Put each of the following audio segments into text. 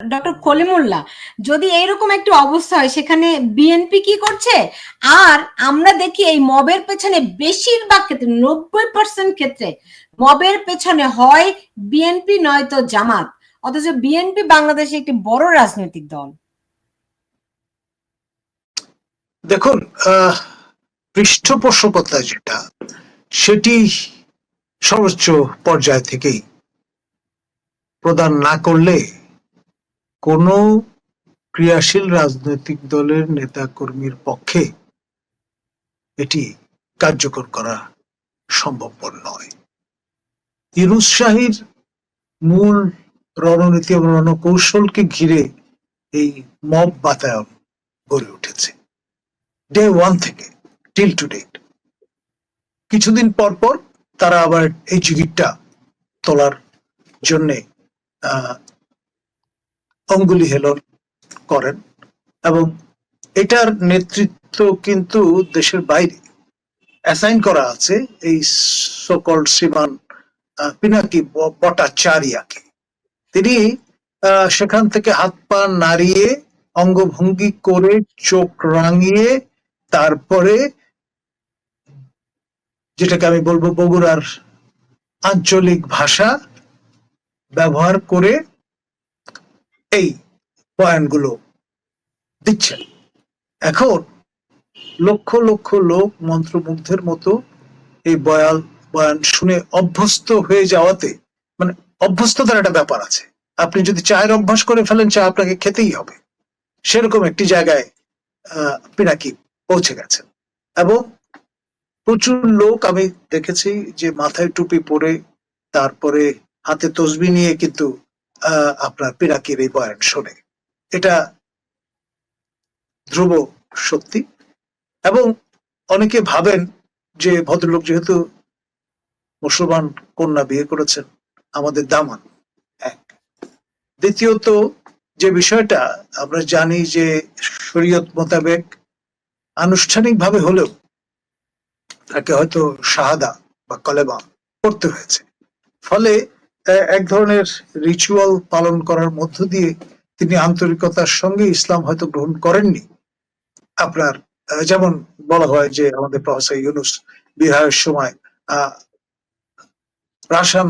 Doctor Kalimullah যদি এইরকম একটি অবস্থা হয়, সেখানে বিএনপি কি করছে? আর আমরা দেখি এই মবের পেছনে বেশিরভাগ ক্ষেত্রে, নব্বই পার্সেন্ট ক্ষেত্রে মবের পেছনে হয় বিএনপি নয়তো জামাত, অথচ বিএনপি বাংলাদেশে একটি বড় রাজনৈতিক দল। দেখুন পৃষ্ঠপোষকতা যেটা, সেটি সর্বোচ্চ পর্যায় থেকেই প্রদান না করলে কোনো ক্রিয়াশীল রাজনৈতিক দলের নেতা কর্মীর পক্ষে এটি কার্যকর করা সম্ভবপর নয়। ইরুস শাহীর মূল রণনীতি এবং রণকৌশলকে ঘিরে এই মব বাতায়ন গড়ে উঠেছে। ডে ওয়ান থেকে টিল টু ডেট কিছুদিন পর পর তারা আবার এই জিগিরটা তোলার জন্যে অঙ্গুলি হেলন করেন এবং এটার নেতৃত্ব কিন্তু দেশের বাইরে। অ্যাসাইন করা আছে এই সকল শ্রীমান পিনাকি ব- ভট্টাচার্যাকে তিনি সেখান থেকে হাত পা নাড়িয়ে অঙ্গভঙ্গি করে চোখ রাঙিয়ে তারপরে যেটাকে আমি বলব বগুড়ার আঞ্চলিক ভাষা ব্যবহার করে এই বয়ানগুলো দিচ্ছেন। এখন লক্ষ লক্ষ লোক মন্ত্রমুগ্ধের মতো এই বয়াল বয়ান শুনে অভ্যস্ত হয়ে যাওয়াতে মানে অভ্যস্ততার একটা ব্যাপার আছে। আপনি যদি চায়ের অভ্যাস করে ফেলেন চা আপনাকে খেতেই হবে। সেরকম একটি জায়গায় আহ, পিনাকি পৌঁছে গেছেন। এবং প্রচুর লোক আমি দেখেছি যে মাথায় টুপি পরে তারপরে হাতে তসবি নিয়ে কিন্তু আপনার পিনাকির এই বয়ান শোনে। এটা ধ্রুব সত্যি। এবং অনেকে ভাবেন যে ভদ্রলোক যেহেতু মুসলমান কন্যা বিয়ে করেছেন, আমাদের দামান এক। দ্বিতীয়ত, যে বিষয়টা আমরা জানি যে শরীয়ত মোতাবেক আনুষ্ঠানিকভাবে হলেও তাকে হয়তো শাহাদা বা কলেমা করতে হয়েছে। ফলে এক ধরনের রিচুয়াল পালন করার মধ্য দিয়ে তিনি আন্তরিকতার সঙ্গে ইসলাম হয়তো গ্রহণ করেননি। আপনার যেমন বলা হয় যে আমাদের প্রফেসর ইউনুস বিবাহের সময় রাশান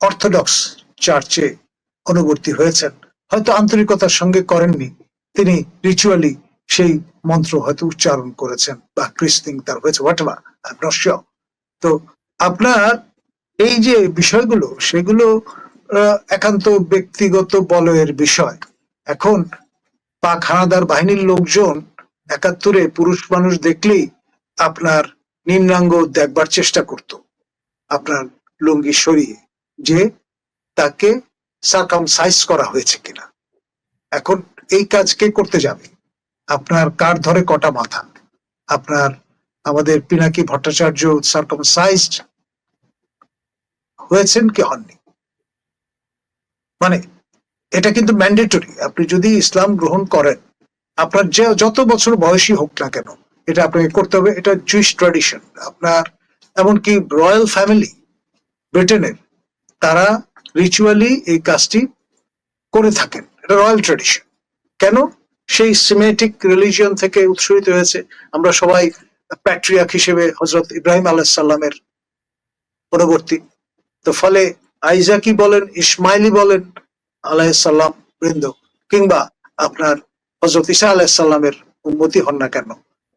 অর্থোডক্স চার্চে অনুবর্তী হয়েছেন। হয়তো আন্তরিকতার সঙ্গে করেননি। তিনি রিচুয়ালি সেই মন্ত্র হয়তো উচ্চারণ করেছেন বা ক্রিস্টিং তার হয়েছে তো আপনার এই যে বিষয়গুলো, সেগুলো একান্ত ব্যক্তিগত বলয়ের বিষয়। এখন পাক হানাদার বাহিনীর লোকজন একাত্তরে পুরুষ মানুষ দেখলেই আপনার নিম্নাঙ্গ দেখবার চেষ্টা করত। আপনার লুঙ্গি সরিয়ে যে তাকে সার্কাম সাইজ করা হয়েছে কিনা। এখন এই কাজ কে করতে যাবে? আপনার কার ধরে কটা মাথা? আপনার, আমাদের পিনাকি ভট্টাচার্য সার্কাম সাইজড হয়েছেন কি হননি? মানে এটা কিন্তু ম্যান্ডেটরি আপনি যদি ইসলাম গ্রহণ করেন, আপনার যে যত বছর বয়সী হোক না কেন, এটা আপনাকে করতে হবে। এটা জুইস ট্র্যাডিশন আপনার এমনকি রয়্যাল ফ্যামিলি ব্রিটেনের তারা রিচুয়ালি এই কাজটি করে থাকেন। এটা রয়্যাল ট্র্যাডিশন কেন? সেই সিমেটিক রিলিজিয়ন থেকে উৎসরিত হয়েছে। আমরা সবাই প্যাট্রিয়াক হিসেবে হজরত ইব্রাহিম আলাহ সাল্লামের পরবর্তী তো ফলে আইজাকি বলেন ইসমাইলি বলেন আলাইসাল্লাম বৃন্দ, কিংবা আপনার হজরত ইসা আলাইসাল্লামের উন্মতি হন না কেন?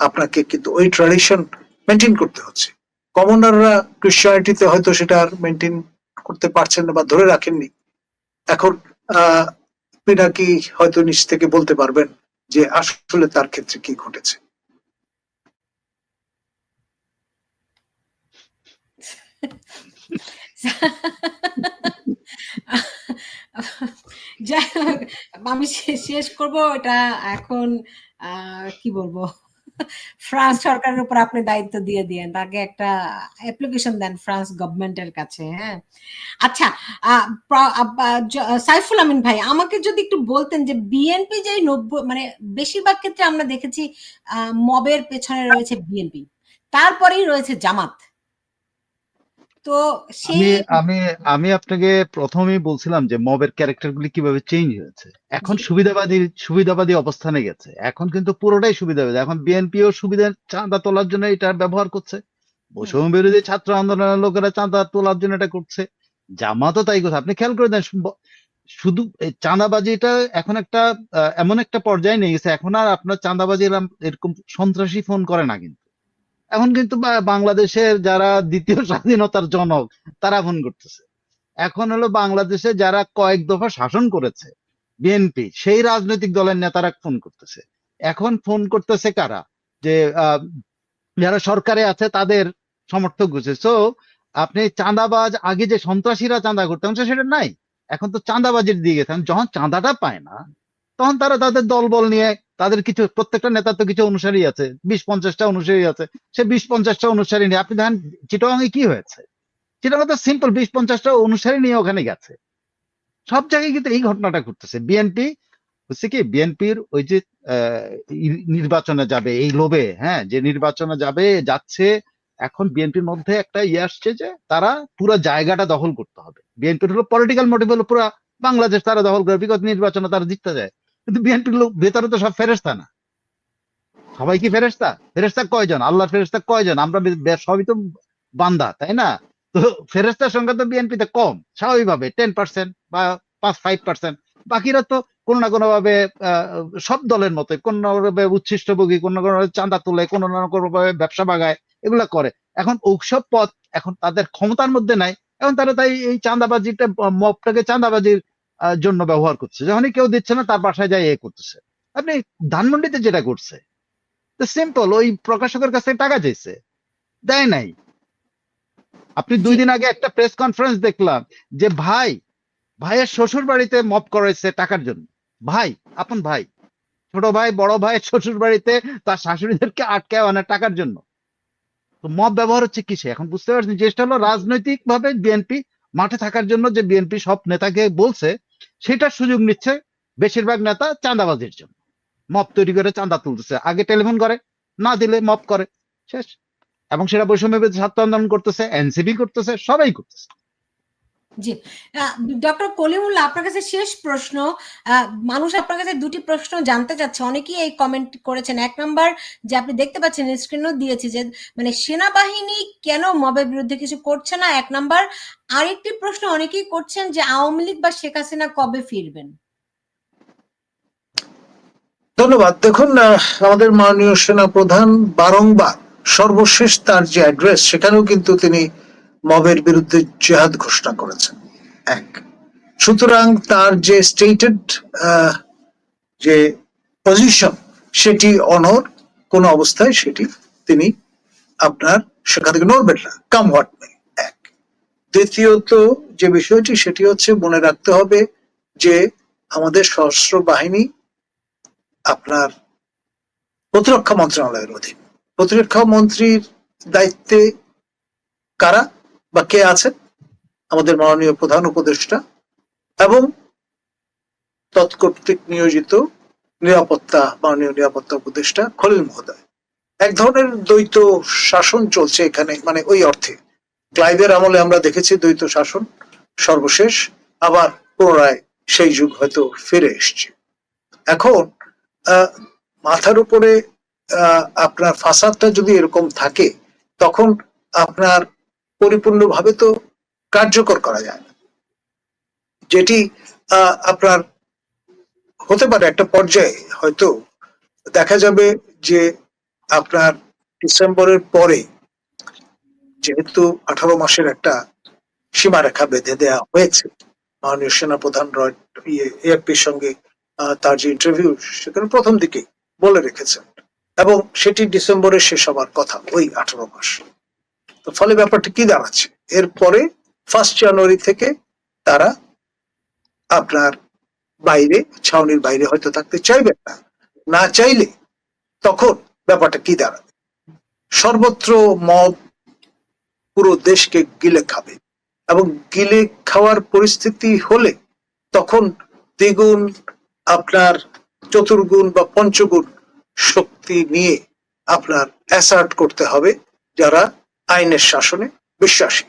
আপনাকে কিন্তু ওই ট্র্যাডিশন মেনটেন করতে হচ্ছে। কমনাররা ক্রিশ্চিয়ানিটিতে হয়তো সেটা আর মেনটেন করতে পারছেন না বা ধরে রাখেননি। এখন পিনাকি হয়তো নিচ থেকে বলতে পারবেন যে আসলে তার ক্ষেত্রে কি ঘটেছে। আমি শেষ করব। এটা এখন কি বলব? ফ্রান্স সরকারের উপর আপনি দায়িত্ব দিয়ে দিয়েন। তাকে একটা অ্যাপ্লিকেশন দেন ফ্রান্স গভর্নমেন্টের কাছে হ্যাঁ? আচ্ছা সাইফুল আমিন ভাই, আমাকে যদি একটু বলতেন যে বিএনপি যে নব্বই মানে বেশিরভাগ ক্ষেত্রে আমরা দেখেছি মবের পেছনে রয়েছে বিএনপি তারপরেই রয়েছে জামাত। তো আমি আমি আমি আপনাকে প্রথমেই বলছিলাম যে মবের ক্যারেক্টার গুলি কীভাবে চেঞ্জ হয়েছে। এখন সুবিধাবাদী সুবিধাবাদী অবস্থানে গেছে। এখন কিন্তু পুরোটাই সুবিধাবাদী। এখন বিএনপিও সুবিধা চাঁদা তোলার জন্য এটা ব্যবহার করছে। বৈষম্য বিরোধী ছাত্র আন্দোলনের লোকেরা চাঁদা তোলার জন্য এটা করছে। জামাতও তাই করছে। আপনি খেয়াল করে দেন শুধু চাঁদাবাজিটা এখন একটা এমন একটা পর্যায়ে নিয়ে গেছে। এখন আর আপনার চাঁদাবাজি এরকম সন্ত্রাসী ফোন করে না কিন্তু। এখন কিন্তু বাংলাদেশের যারা দ্বিতীয় স্বাধীনতার জনক, তারা ফোন করতেছে। এখন হলো বাংলাদেশে যারা কয়েক দফা শাসন করেছে বিএনপি সেই রাজনৈতিক দলের নেতারা ফোন করতেছে। এখন ফোন করতেছে কারা? যে যারা সরকারে আছে তাদের সমর্থক গুছে সো আপনি চাঁদাবাজ, আগে যে সন্ত্রাসীরা চাঁদা করতেন সেটা নাই। এখন তো চাঁদাবাজির দিকে যখন চাঁদাটা পায় না, তখন তারা তাদের দলবল নিয়ে তাদের কিছু, প্রত্যেকটা নেতার তো কিছু অনুসারী আছে। বিশ পঞ্চাশটা অনুসারী আছে। সে বিশ পঞ্চাশটা অনুসারী নিয়ে, আপনি দেখেন চিটাগাঙে কি হয়েছে? চিটাগাং তো সিম্পল বিশ পঞ্চাশটা অনুসারী নিয়ে ওখানে গেছে। সব জায়গায় কিন্তু এই ঘটনাটা ঘটতেছে। বিএনপি হচ্ছে কি? বিএনপির ওই যে নির্বাচনে যাবে, এই লোভে হ্যাঁ যে নির্বাচনে যাবে, যাচ্ছে, এখন বিএনপির মধ্যে একটা ইয়ে আসছে যে, তারা পুরো জায়গাটা দখল করতে হবে। বিএনপির হলো পলিটিক্যাল মোটিভ হলো পুরো বাংলাদেশ তারা দখল করে, বিগত নির্বাচনে তারা জিততে যায় কিন্তু বিএনপির লোক ভেতরে তো সব ফেরেস্তা না। সবাই কি ফেরেস্তা ফেরেস্তা কয়জন? আল্লাহর ফেরেস্তা কয়জন? আমরা সবই তো বান্দা, তাই না? তো ফেরেস্তার সংখ্যা তো বিএনপিতে কম, স্বাভাবিকভাবে টেন পার্সেন্ট বা পাঁচ ফাইভ পার্সেন্ট বাকিরা তো কোনো না কোনো ভাবে সব দলের মতো কোন না কোনো ভাবে উচ্ছিষ্টভোগী, কোন না কোনো চাঁদা তোলে, কোন না কোনো ভাবে ব্যবসা বাগায়, এগুলা করে। এখন ওসব পথ এখন তাদের ক্ষমতার মধ্যে নাই। এখন তারা তাই এই চাঁদাবাজিটা, মপটাকে চাঁদাবাজির জন্য ব্যবহার করছে যখনই কেউ দিচ্ছে না তার বাসায় যায় এ করতেছে। আপনি ধানমন্ডিতে যেটা করছে সিম্পল ওই প্রকাশকের কাছে টাকা চাইছে দেয় নাই। আপনি দুই দিন আগে একটা প্রেস কনফারেন্স দেখলাম যে ভাই ভাইয়ের শ্বশুর বাড়িতে মপ করেছে টাকার জন্য। ভাই আপন ভাই ছোট ভাই বড় ভাই শ্বশুর বাড়িতে তার শাশুড়িদেরকে আটকায় আনে টাকার জন্য। তো মপ ব্যবহার হচ্ছে কিসে? এখন বুঝতে পারছেন চেষ্টা হলো রাজনৈতিক ভাবে বিএনপি মাঠে থাকার জন্য যে বিএনপি সব নেতাকে বলছে সেটার সুযোগ নিচ্ছে বেশিরভাগ নেতা চাঁদাবাজির জন্য। মপ তৈরি করে চাঁদা তুলতেছে। আগে টেলিফোন করে, না দিলে মপ করে। শেষ। এবং সেটা বৈষম্য ছাত্র আন্দোলন করতেছে এনসিপি করতেছে, সবাই করতেছে। জি। ডক্টর কলিমুল্লাহ, আপনার কাছে শেষ প্রশ্ন। মানুষ আপনার কাছে দুটি প্রশ্ন জানতে চাচ্ছে। অনেকেই এই কমেন্ট করেছেন। এক নাম্বার যে আপনি দেখতে পাচ্ছেন স্ক্রিনও দিয়েছি যে মানে সেনাবাহিনী কেন মবের বিরুদ্ধে কিছু করছে না? এক নাম্বার আরেকটি প্রশ্ন, অনেকেই করছেন যে আওয়ামী লীগ বা শেখ হাসিনা কবে ফিরবেন? ধন্যবাদ। দেখুন আমাদের মাননীয় সেনা প্রধান বারংবার সর্বশেষ তার যে অ্যাড্রেস সেখানেও কিন্তু তিনি মবের বিরুদ্ধে জেহাদ ঘোষণা করেছেন। এক। সুতরাং তার যে স্টেটেড যে পজিশন সেটি অনর, কোন অবস্থায় সেটি তিনি আপনার সেখান থেকে নড়বেন না কাম হোয়াট মে এক। দ্বিতীয়ত যে বিষয়টি, সেটি হচ্ছে মনে রাখতে হবে যে আমাদের সশস্ত্র বাহিনী আপনার প্রতিরক্ষা মন্ত্রণালয়ের অধীন। প্রতিরক্ষা মন্ত্রীর দায়িত্বে কারা? বা কে আছেন? আমাদের মাননীয় প্রধান উপদেষ্টা এবং তৎকর্তৃক নিয়োজিত নিরাপত্তা, মাননীয় নিরাপত্তা উপদেষ্টা খলিল মহোদয়। এক ধরনের দ্বৈত শাসন চলছে এখানে মানে ওই অর্থে। ক্লাইভের আমলে আমরা দেখেছি দ্বৈত শাসন সর্বশেষ, আবার পুনরায় সেই যুগ হয়তো ফিরে এসছে। এখন মাথার উপরে আপনার ফাসাদটা যদি এরকম থাকে, তখন আপনার পরিপূর্ণভাবে তো কার্যকর করা যায় না। যেটি আপনার হতে পারে একটা পর্যায়ে, হয়তো দেখা যাবে যে আপনার ডিসেম্বরের পরে যেহেতু আঠারো মাসের একটা সীমারেখা বেঁধে দেওয়া হয়েছে, মাননীয় সেনাপ্রধান রয় ইয়ে এএফপির সঙ্গে তার যে ইন্টারভিউ সেখানে প্রথম দিকে বলে রেখেছেন। এবং সেটি ডিসেম্বরে শেষ হবার কথা, ওই আঠারো মাস। তো ফলে ব্যাপারটা কি দাঁড়াচ্ছে? এরপরে ফার্স্ট জানুয়ারি থেকে তারা আপনার বাইরে, ছাউনির বাইরে হয়তো থাকতে চাইবেন না। না চাইলে তখন ব্যাপারটা কি দাঁড়াবে? সর্বত্র মব পুরো দেশকে গিলে খাবে এবং গিলে খাওয়ার পরিস্থিতি হলে তখন দ্বিগুণ আপনার চতুর্গুণ বা পঞ্চগুণ শক্তি নিয়ে আপনার অ্যাসার্ট করতে হবে যারা আইনের শাসনে বিশ্বাসী।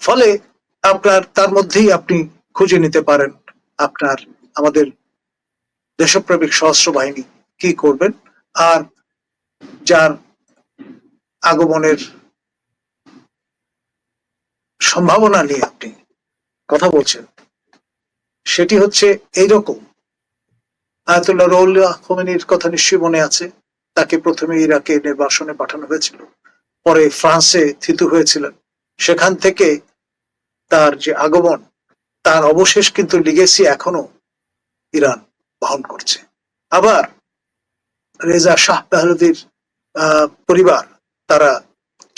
ফলে আপনার, তার মধ্যেই আপনি খুঁজে নিতে পারেন আপনার, আমাদের দেশপ্রেমিক সহস্র বাহিনী কি করবেন আর যার আগমনের সম্ভাবনা নিয়ে আপনি কথা বলছেন। সেটি হচ্ছে এইরকম। আয়াতুল্লাহ রৌল্লাহ খোমেনির কথা নিশ্চয়ই মনে আছে? তাকে প্রথমে ইরাকে নির্বাসনে পাঠানো হয়েছিল। পরে ফ্রান্সে থিতু হয়েছিলেন। সেখান থেকে তার যে আগমন, তার অবশেষ কিন্তু লিগেসি এখনও ইরান বহন করছে। আবার রেজা শাহ পাহলুদির পরিবার তারা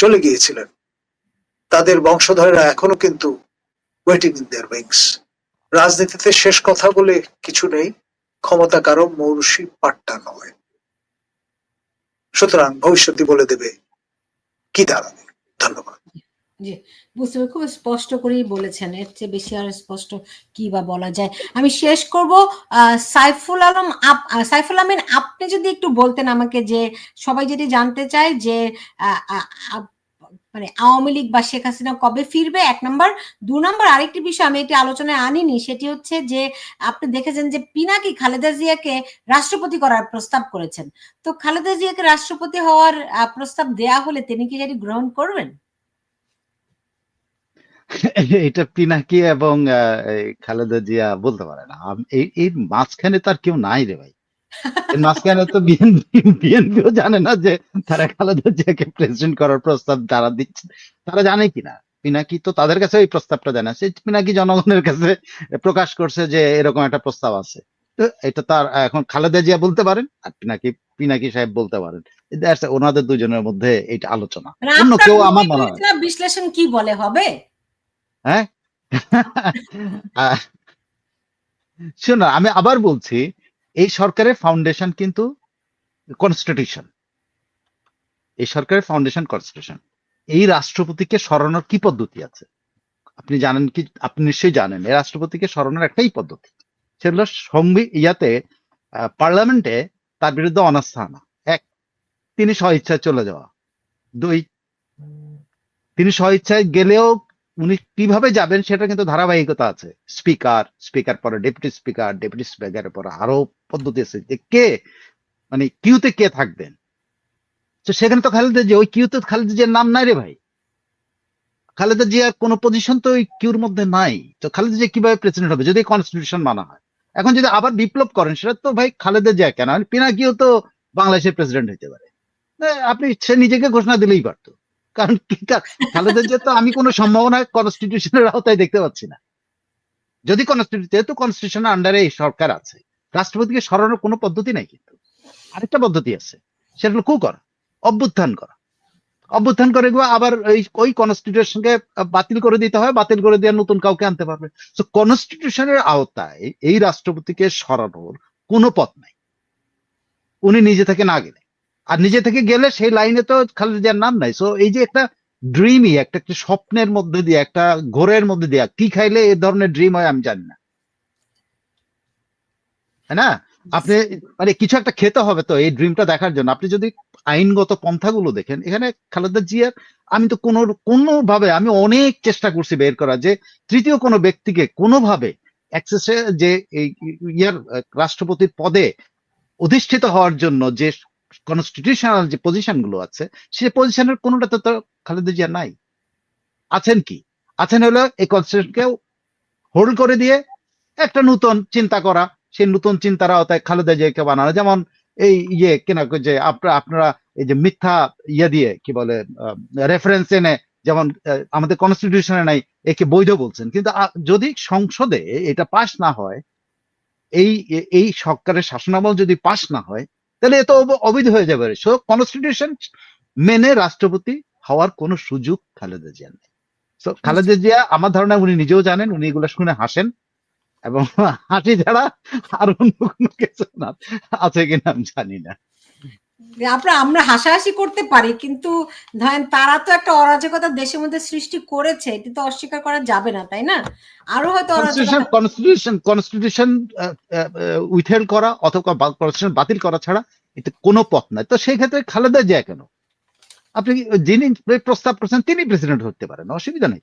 চলে গিয়েছিলেন। তাদের বংশধরেরা এখনও কিন্তু ওয়েটিং ইন দেয়ার উইংস রাজনীতিতে শেষ কথা বলে কিছু নেই, ক্ষমতা কারও মৌরুষি পাট্টা নয়। সুতরাং ভবিষ্যৎ বলে দেবে কি দাঁড়াবে? ধন্যবাদ। জি, বুঝতে খুব স্পষ্ট করেই বলেছেন। এর চেয়ে বেশি আর স্পষ্ট কি বা বলা যায়? আমি শেষ করব সাইফুল আলম সাইফুল আমিন আপনি যদি একটু বলতেন আমাকে যে সবাই যদি জানতে চায় যে মানে আওয়ামী লীগ বা শেখ হাসিনা কবে ফিরবে? এক নম্বর। দু নম্বর, আরেকটি বিষয় আমি এটি আলোচনায় আনিনি, সেটি হচ্ছে যে আপনি দেখেছেন যে পিনাকি খালেদা জিয়াকে রাষ্ট্রপতি করার প্রস্তাব করেছেন। তো খালেদা জিয়াকে রাষ্ট্রপতি হওয়ার প্রস্তাব দেয়া হলে তিনি কি সেটি গ্রহণ করবেন? এটা পিনাকি এবং খালেদা জিয়া বলতে পারে না। এই মাঝখানে তার কেউ নাই রে ভাই। মাঝখানে তো বিএনপি বিএনপিও জানে না যে তারা খালেদা জিয়াকে প্রেসিডেন্ট করার প্রস্তাব তারা দিচ্ছে। তারা জানে কিনা? পিনাকি তো তাদের কাছে এই প্রস্তাবটা জানে সে পিনাকি জনগণের কাছে প্রকাশ করছে যে এরকম একটা প্রস্তাব আছে। তো এটা তার এখন খালেদা জিয়া বলতে পারেন আর পিনাকি পিনাকি সাহেব বলতে পারেন। ওনাদের দুজনের মধ্যে এটা আলোচনা। অন্য কেউ আমার মনে হয় বিশ্লেষণ কি বলে হবে? হ্যাঁ? শোনো আমি আবার বলছি এই সরকারের ফাউন্ডেশন কিন্তু কনস্টিটিউশন এই সরকারের ফাউন্ডেশন কনস্টিটিউশন এই রাষ্ট্রপতিকে সরানোর কি পদ্ধতি আছে? আপনি জানেন কি? আপনি নিশ্চয়ই জানেন, এই রাষ্ট্রপতিকে সরানোর একটাই পদ্ধতি। সেগুলো সংবি ইয়াতে পার্লামেন্টে তার বিরুদ্ধে অনাস্থা আনা। এক, তিনি স্বইচ্ছায় চলে যাওয়া। দুই, তিনি স্বইচ্ছায় গেলেও উনি কীভাবে যাবেন সেটা কিন্তু ধারাবাহিকতা আছে। স্পিকার স্পিকার পরে ডেপুটি স্পিকার, ডেপুটি স্পিকারের পরে আরও পদ্ধতি আছে যে কে মানে কিউতে কে থাকবেন। তো সেখানে তো খালেদা জিয়া, ওই কিউতে খালেদা জিয়ার নাম নাই রে ভাই। খালেদা জিয়ার কোনো পজিশন তো ওই কিউর মধ্যে নাই। তো খালেদা জিয়া কীভাবে প্রেসিডেন্ট হবে? যদি কনস্টিটিউশন মানা হয়। এখন যদি আবার বিপ্লব করেন, সেটা তো ভাই খালেদা জিয়া কেন? পিনাকিও তো বাংলাদেশের প্রেসিডেন্ট হতে পারে। আপনি সে নিজেকে ঘোষণা দিলেই পারতো। কারণ খালেদা জিয়া তো আমি কোনো সম্ভাবনা কনস্টিটিউশনের আওতায় দেখতে পাচ্ছি না। যদি কনস্টিটিউশন যেহেতু কনস্টিটিউশনের আন্ডারে এই সরকার আছে, রাষ্ট্রপতিকে সরানোর কোনো পদ্ধতি নাই কিন্তু। আরেকটা পদ্ধতি আছে, সেটা হলো কু করা অভ্যুত্থান করা। অভ্যুত্থান করে আবার ওই ওই কনস্টিটিউশনকে বাতিল করে দিতে হয়, বাতিল করে দিয়ে নতুন কাউকে আনতে পারবে। তো কনস্টিটিউশনের আওতায় এই রাষ্ট্রপতিকে সরানোর কোনো পথ নাই। উনি নিজে থেকে না গেলে। আর নিজে থেকে গেলে সেই লাইনে তো খালেদা জিয়ার নাম নাই। সো এই যে একটা ড্রিমই একটা একটা স্বপ্নের মধ্যে দিয়ে, একটা ঘোরের মধ্যে দিয়ে, কি খাইলে এই ধরনের ড্রিম হয় আমি জানি না। না? আপনি মানে কিছু একটা খেতে হবে তো এই ড্রিমটা দেখার জন্য। আপনি যদি আইনগত পন্থাগুলো দেখেন, এখানে খালেদা জিয়ার, আমি তো কোনো, কোনোভাবে আমি অনেক চেষ্টা করছি বের করা যে তৃতীয় কোনো ব্যক্তিকে কোনোভাবে অ্যাক্সেসে যে ইয়ার, রাষ্ট্রপতির পদে অধিষ্ঠিত হওয়ার জন্য যে কনস্টিটিউশনাল যে পজিশনগুলো আছে সে পজিশনের কোনোটাতে তো খালেদা জিয়া নাই। আছেন কি? আছেন হলো এই কনস্টিটিউশনকে হোল্ড করে দিয়ে একটা নতুন চিন্তা করা। সেই নতুন চিন্তার আওতায় খালেদা জিয়াকে বানানো। যেমন এই ইয়ে কেনা, যে আপনারা আপনারা এই যে মিথ্যা ইয়ে দিয়ে কি বলে রেফারেন্স এনে যেমন আমাদের কনস্টিটিউশনে নাই, একে বৈধ বলছেন। কিন্তু যদি সংসদে এটা পাশ না হয়, এই এই সরকারের শাসনামল যদি পাশ না হয় তাহলে এ তো অবৈধ হয়ে যাবে। সো কনস্টিটিউশন মেনে রাষ্ট্রপতি হওয়ার কোনো সুযোগ খালেদা জিয়া নেই। তো খালেদা জিয়া আমার ধারণা উনি নিজেও জানেন, উনি এগুলো শুনে হাসেন এবং হাসি ছাড়া আর অন্য কোনো কিছু না আছে কিনা আমি জানি না। আপনার আমরা হাসাহাসি করতে পারি কিন্তু ধরেন তারা তো একটা অরাজকতা দেশের মধ্যে সৃষ্টি করেছে এটি তো অস্বীকার করা যাবে না তাই না? আরও হয়তো কনস্টিটিউশন কনস্টিটিউশন উইথহেল্ড করা অথবা কনস্টিটিউশন বাতিল করা ছাড়া এতে কোনো পথ নাই। তো সেই ক্ষেত্রে খালেদা জিয়া কেন? আপনি যিনি প্রস্তাব করছেন তিনি প্রেসিডেন্ট হতে পারেন অসুবিধা নেই।